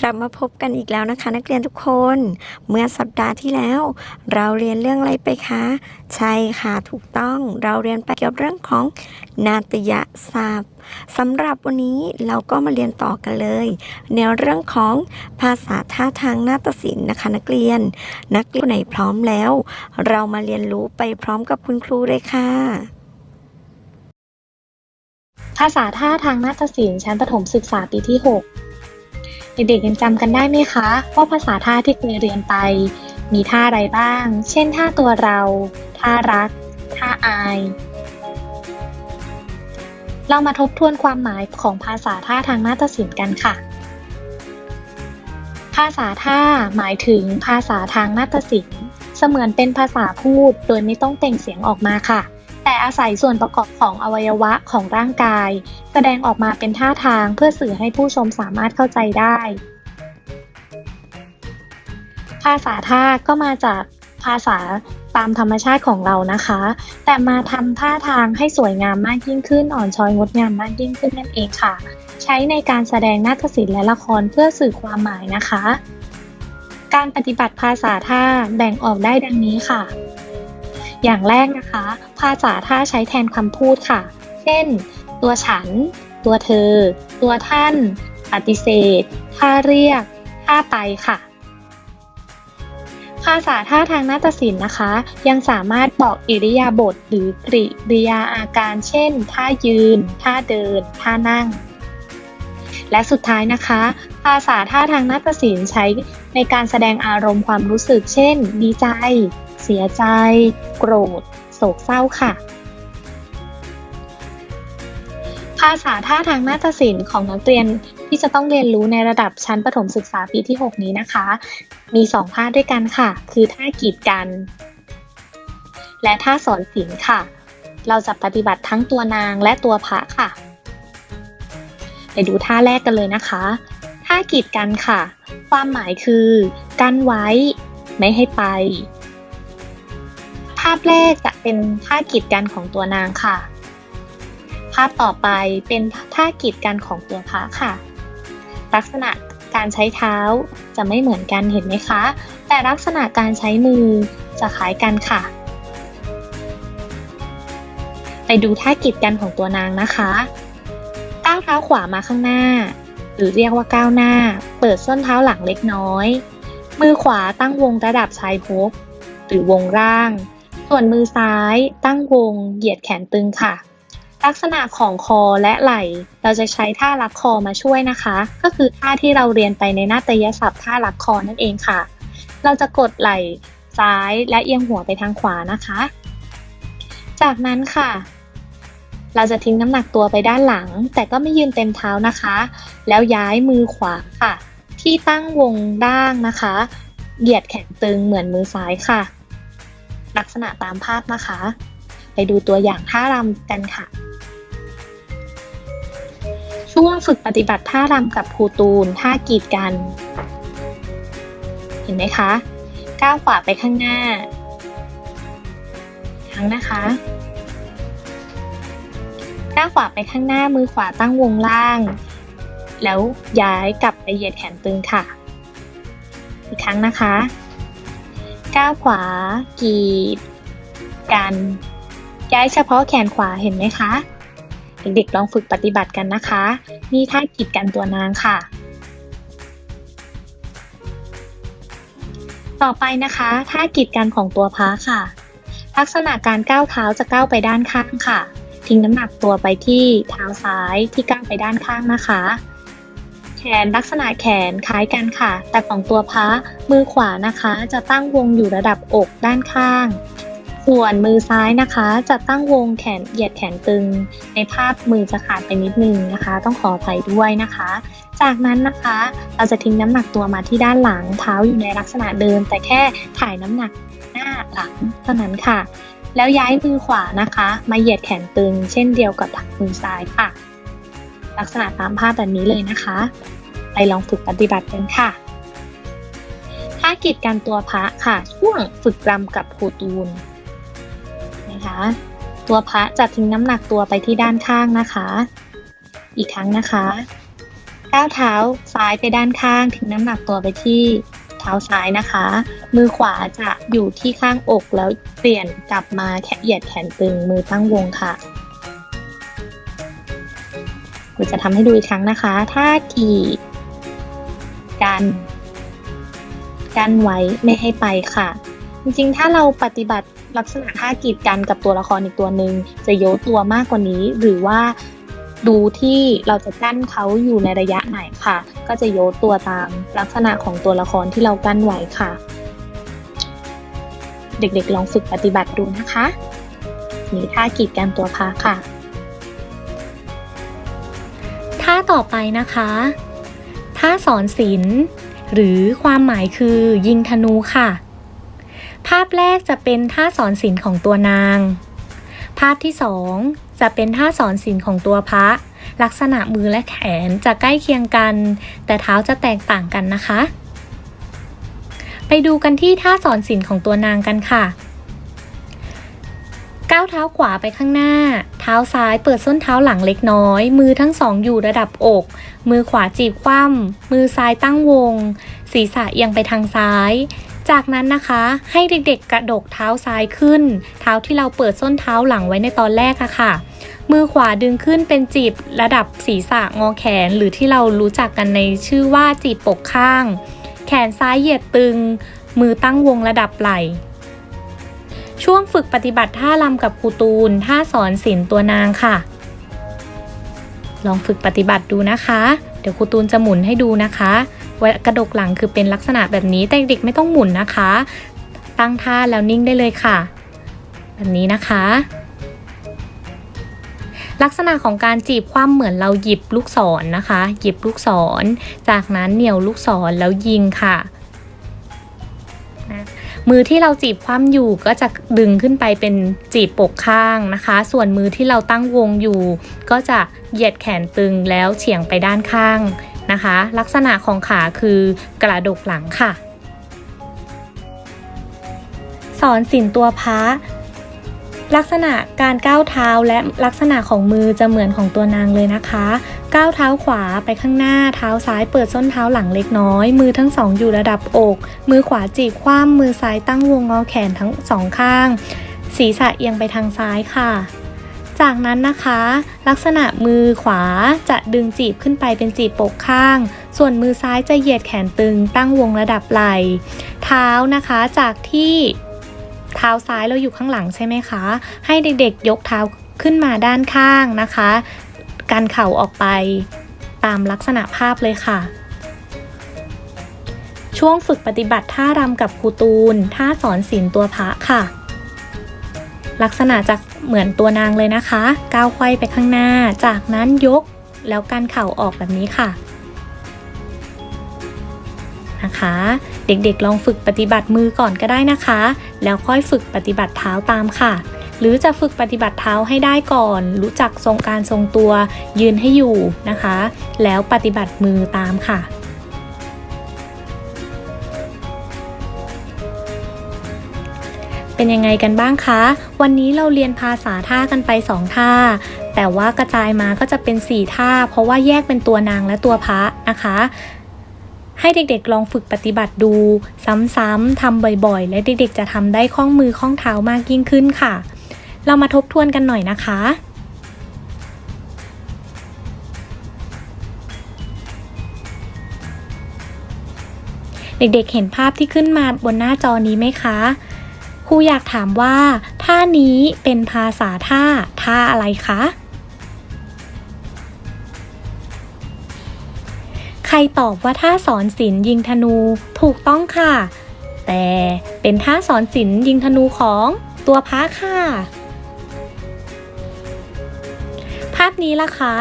กลับมาพบกันอีกแล้วนะคะ นักเรียนทุกคน เมื่อสัปดาห์ที่แล้ว เราเรียนเรื่องอะไรไปคะ ใช่ค่ะถูกต้องเราเรียนไปเกี่ยวกับเรื่องของนาตยศัพท์สำหรับวันนี้เราก็มาเรียนต่อกันเลย ในเรื่องของภาษาท่าทางนาฏศิลป์นะคะ นักเรียน นักเรียนไหนพร้อมแล้ว เรามาเรียนรู้ไปพร้อมกับคุณครูเลยค่ะภาษาท่าทางนาฏศิลป์ชั้นประถมศึกษาปีที่ 6 เด็กๆยังจำกันได้ไหมคะว่าภาษาท่าที่เคยเรียนไป มีท่าอะไรบ้าง เช่นท่าตัวเรา ท่ารัก ท่าอาย เรามาทบทวนความหมายของภาษาท่าทางนาฏศิลป์กันค่ะ ภาษาท่าหมายถึงภาษาทางนาฏศิลป์ เสมือนเป็นภาษาพูดโดยไม่ต้องเปล่งเสียงออกมาค่ะ แต่อาศัยส่วนประกอบของอวัยวะของร่างกาย แสดงออกมาเป็นท่าทางเพื่อสื่อให้ผู้ชมสามารถเข้าใจได้ ภาษาท่าก็มาจากภาษาตามธรรมชาติของเรานะคะ แต่มาทำท่าทางให้สวยงามมากยิ่งขึ้นอ่อนช้อยงดงามมากยิ่งขึ้นนั่นเองค่ะ ใช้ในการแสดงนาฏศิลป์และละครเพื่อสื่อความหมายนะคะ การปฏิบัติภาษาท่าแบ่งออกได้ดังนี้ค่ะ อย่างแรกนะคะ ภาษาท่าใช้แทนคำพูดค่ะ เช่น ตัวฉัน ตัวเธอ ตัวท่าน ปฏิเสธท่าเรียกท่าไปค่ะภาษาท่าทางนาฏศิลป์นะคะ ยังสามารถบอกอิริยาบถหรือกริริยาอาการ เช่น ท่ายืน ท่าเดิน ท่านั่ง และสุดท้ายนะคะ ภาษาท่าทางนาฏศิลป์ใช้ในการแสดงอารมณ์ความรู้สึก เช่น ดีใจ เสียใจ โกรธ โศกเศร้าค่ะ ภาษาท่าทางนาฏศิลป์ของนักเรียนที่จะต้องเรียนรู้ในระดับชั้นประถมศึกษาปีที่ 6 นี้นะคะ มี2ท่าด้วยกันค่ะ คือท่ากีดกัน และท่าสอนศิลป์ค่ะ เราจะปฏิบัติทั้งตัวนางและตัวพระค่ะ ไปดูท่าแรกกันเลยนะคะากีดกันค่ะ ความหมายคือกั้นไว้ ไม่ให้ไป ภาพแรกจะเป็นท่ากีดกันของตัวนางค่ะ ภาพต่อไปเป็นท่ากีดกันของตัวพระค่ะ ลักษณะการใช้เท้าจะไม่เหมือนกันเห็นไหมคะ แต่ลักษณะการใช้มือจะคล้ายกันค่ะ ไปดูท่ากีดกันของตัวนางนะคะ ก้าวเท้าขวามาข้างหน้า หรือเรียกว่าก้าวหน้า เปิดส้นเท้าหลังเล็กน้อย มือขวาตั้งวงระดับชายภพหรือวงร่าง ส่วนมือซ้ายตั้งวงเหยียดแขนตึงค่ะ ลักษณะของคอและไหล่ เราจะใช้ท่ารักคอมาช่วยนะคะ ก็คือท่าที่เราเรียนไปในนาฏยศัพท์ท่ารักคอนั่นเองค่ะ เราจะกดไหล่ซ้ายและเอียงหัวไปทางขวานะคะ จากนั้นค่ะ เราจะทิ้งน้ำหนักตัวไปด้านหลัง แต่ก็ไม่ยืนเต็มเท้านะคะ แล้วย้ายมือขวาค่ะ ที่ตั้งวงด้างนะคะ เหยียดแขนตึงเหมือนมือซ้ายค่ะ ลักษณะตามภาพนะคะ ไปดูตัวอย่างท่ารำกันค่ะ ช่วงฝึกปฏิบัติท่ารำกับครูตูนท่ากีดกัน เห็นไหมคะ ก้าวขวาไปข้างหน้า ครั้งนะคะ ก้าวขวาไปข้างหน้ามือขวาตั้งวงล่าง แล้วย้ายกลับไปเหยียดแขนตึงค่ะ อีกครั้งนะคะ ก้าวขวา กีด กัน ย้ายเฉพาะแขนขวาเห็นไหมคะ เด็กๆลองฝึกปฏิบัติกันนะคะ นี่ท่ากีดกันตัวนางค่ะ ต่อไปนะคะท่ากีดกันของตัวพระค่ะ ลักษณะการก้าวเท้าจะก้าวไปด้านข้างค่ะ ทิ้งน้ำหนักตัวไปที่เท้าซ้ายที่ก้าวไปด้านข้างนะคะ แขนลักษณะแขนคล้ายกันค่ะ แต่ของตัวพระมือขวานะคะ จะตั้งวงอยู่ระดับอกด้านข้าง ส่วนมือซ้ายนะคะ จะตั้งวงแขนเหยียดแขนตึง ในภาพมือจะขาดไปนิดนึงนะคะ ต้องขออภัยด้วยนะคะ จากนั้นนะคะเราจะทิ้งน้ำหนักตัวมาที่ด้านหลังเท้าอยู่ในลักษณะเดิม แต่แค่ถ่ายน้ำหนักหน้าหลังเท่านั้นค่ะ แล้วย้ายมือขวานะคะ มาเหยียดแขนตึง เช่นเดียวกับมือซ้ายค่ะ ลักษณะตามภาพแบบนี้เลยนะคะ ไปลองฝึกปฏิบัติกันค่ะท่ากีดกันตัวพระค่ะ ช่วงฝึกรำกับครูตูนนะคะ ตัวพระจะทิ้งน้ำหนักตัวไปที่ด้านข้างนะคะ อีกครั้งนะคะ ก้าวเท้าซ้ายไปด้านข้างทิ้งน้ำหนักตัวไปที่ ท้าซ้ายนะคะ มือขวาจะอยู่ที่ข้างอกแล้วเปลี่ยนกลับมาแขนเหยียดแขนตึงมือตั้งวงค่ะเราจะทำให้ดูอีกครั้งนะคะท่ากี่กันกันไว้ไม่ให้ไปค่ะ จริงๆ ถ้าเราปฏิบัติลักษณะท่ากีดกันกับตัวละครอีกตัวหนึ่งจะโยกตัวมากกว่านี้ หรือว่า ดูที่เราจะกั้นเขาอยู่ในระยะไหนค่ะ ก็จะโยตัวตามลักษณะของตัวละครที่เรากั้นไว้ค่ะ เด็กๆลองฝึกปฏิบัติดูนะคะนี่ท่ากีดกันตัวพาค่ะ ท่าต่อไปนะคะ ท่าสอนศิลป์หรือความหมายคือยิงธนูค่ะ ภาพแรกจะเป็นท่าสอนศิลป์ของตัวนาง ภาพที่สอง จะเป็นท่าสอนศิลของตัวพระ ลักษณะมือและแขนจะใกล้เคียงกัน แต่เท้าจะแตกต่างกันนะคะ ไปดูกันที่ท่าสอนศิลของตัวนางกันค่ะก้าวเท้าขวาไปข้างหน้า เท้าซ้ายเปิดส้นเท้าหลังเล็กน้อย มือทั้งสองอยู่ระดับอก มือขวาจีบคว่ำมือซ้ายตั้งวง ศีรษะเอียงไปทางซ้าย จากนั้นนะคะให้เด็กๆกระดกเท้าซ้ายขึ้น เท้าที่เราเปิดส้นเท้าหลังไว้ในตอนแรกอะค่ะ มือขวาดึงขึ้นเป็นจีบระดับศีรษะงอแขนหรือที่เรารู้จักกันในชื่อว่าจีบปกข้าง แขนซ้ายเหยียดตึง มือตั้งวงระดับไหล่ช่วงฝึกปฏิบัติท่ารำกับครูตูนท่าสอนศิลตัวนางค่ะ ลองฝึกปฏิบัติดูนะคะ เดี๋ยวครูตูนจะหมุนให้ดูนะคะ กระดกหลังคือเป็นลักษณะแบบนี้แต่เด็กไม่ต้องหมุนนะคะ ตั้งท่าแล้วนิ่งได้เลยค่ะ แบบนี้นะคะ ลักษณะของการจีบคว่ำเหมือนเราหยิบลูกศรนนะคะ หยิบลูกศร จากนั้นเหนี่ยวลูกศรแล้วยิงค่ะนะมือที่เราจีบคว่ำอยู่ก็จะดึงขึ้นไปเป็นจีบปกข้างนะคะ ส่วนมือที่เราตั้งวงอยู่ ก็จะเหยียดแขนตึงแล้วเฉียงไปด้านข้าง นะคะ ลักษณะของขาคือกระดกหลังค่ะ สอนสินตัวพระลักษณะการก้าวเท้าและลักษณะของมือจะเหมือนของตัวนางเลยนะคะ ก้าวเท้าขวาไปข้างหน้าเท้าซ้ายเปิดส้นเท้าหลังเล็กน้อย มือทั้งสองอยู่ระดับอก มือขวาจีบคว่ำมือซ้ายตั้งวงงอแขนทั้งสองข้าง ศีรษะเอียงไปทางซ้ายค่ะ จากนั้นนะคะ ลักษณะมือขวาจะดึงจีบขึ้นไปเป็นจีบปกข้าง ส่วนมือซ้ายจะเหยียดแขนตึงตั้งวงระดับไหล่เท้านะคะจากที่เท้าซ้ายเราอยู่ข้างหลังใช่ไหมคะ ให้เด็กๆยกเท้าขึ้นมาด้านข้างนะคะกันเข่าออกไปตามลักษณะภาพเลยค่ะ ช่วงฝึกปฏิบัติท่ารำกับครูตูนท่าสอนศิลป์ตัวพระค่ะ ลักษณะจะเหมือนตัวนางเลยนะคะ ก้าวไขว้ไปข้างหน้า จากนั้นยกแล้วกันเข่าออกแบบนี้ค่ะนะคะ เด็กๆลองฝึกปฏิบัติมือก่อนก็ได้นะคะ แล้วค่อยฝึกปฏิบัติเท้าตามค่ะ หรือจะฝึกปฏิบัติเท้าให้ได้ก่อน รู้จักทรงการทรงตัวยืนให้อยู่นะคะ แล้วปฏิบัติมือตามค่ะ เป็นยังไงกันบ้างคะ วันนี้เราเรียนภาษาท่ากันไป 2 ท่า แต่ว่ากระจายมาก็จะเป็น 4 ท่า เพราะว่าแยกเป็นตัวนางและตัวพระนะคะ ให้เด็กๆลองฝึกปฏิบัติดู ซ้ำๆทำบ่อยๆ และเด็กๆจะทำได้คล่องมือคล่องเท้ามากยิ่งขึ้นค่ะ เรามาทบทวนกันหน่อยนะคะเด็กๆ เห็นภาพที่ขึ้นมาบนหน้าจอนี้ไหมคะ ครูอยากถามว่าท่านี้เป็นภาษาท่าท่าอะไรคะ ใครตอบว่าท่าสอนศิลยิงธนูถูกต้องค่ะ แต่เป็นท่าสอนศิลยิงธนูของตัวพระค่ะ ภาพนี้ล่ะคะ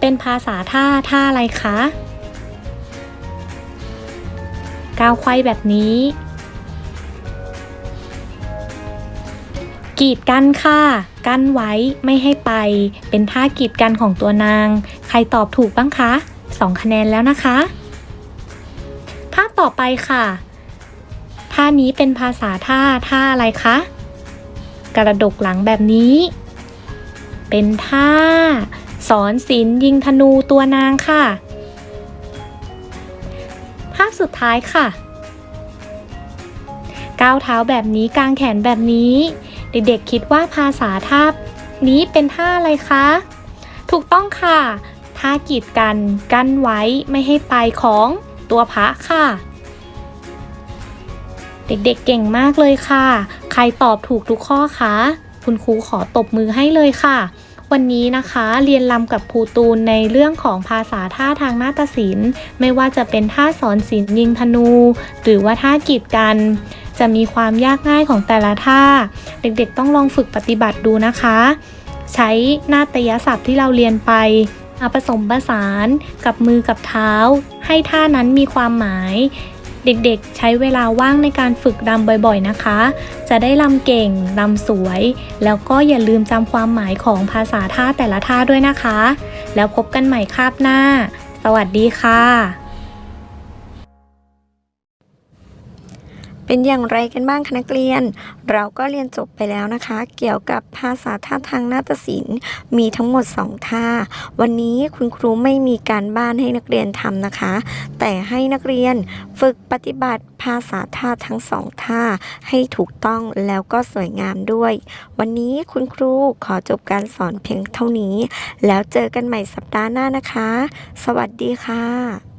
เป็นภาษาท่าท่าอะไรคะก้าวไขว้แบบนี้ กีดกันค่ะ กั้นไว้ไม่ให้ไป เป็นท่ากีดกันของตัวนาง ใครตอบถูกบ้างคะสองคะแนนแล้วนะคะ ภาพต่อไปค่ะ ท่านี้เป็นภาษาท่าท่าอะไรคะ กระดกหลังแบบนี้ เป็นท่า สอนศิลยิงธนูตัวนางค่ะ ภาพสุดท้ายค่ะ ก้าวเท้าแบบนี้กางแขนแบบนี้ เด็กๆคิดว่าภาษาท่านี้เป็นท่าอะไรคะ ถูกต้องค่ะท่ากีดกันกั้นไว้ไม่ให้ไปของตัวพระค่ะ เด็กๆเก่งมากเลยค่ะ ใครตอบถูกทุกข้อคะคุณครูขอตบมือให้เลยค่ะ วันนี้นะคะเรียนลำกับครูตูนในเรื่องของภาษาท่าทางนาฏศิลป์ ไม่ว่าจะเป็นท่าสอนศิลป์ยิงธนู หรือว่าท่ากีดกัน จะมีความยากง่ายของแต่ละท่า เด็กๆต้องลองฝึกปฏิบัติดูนะคะ ใช้นาฏยศัพท์ที่เราเรียนไปมาผสมผสานกับมือกับเท้า ให้ท่านั้นมีความหมาย เด็กๆใช้เวลาว่างในการฝึกรำบ่อยๆนะคะ จะได้รำเก่งรำสวย แล้วก็อย่าลืมจำความหมายของภาษาท่าแต่ละท่าด้วยนะคะ แล้วพบกันใหม่คาบหน้า สวัสดีค่ะ เป็นอย่างไรกันบ้างคะนักเรียน เราก็เรียนจบไปแล้วนะคะ เกี่ยวกับภาษาท่าทางนาฏศิลป์มีทั้งหมด 2 ท่า วันนี้คุณครูไม่มีการบ้านให้นักเรียนทำนะคะ แต่ให้นักเรียนฝึกปฏิบัติภาษาท่าทั้งสองท่าให้ถูกต้องแล้วก็สวยงามด้วย วันนี้คุณครูขอจบการสอนเพียงเท่านี้ แล้วเจอกันใหม่สัปดาห์หน้านะคะ สวัสดีค่ะ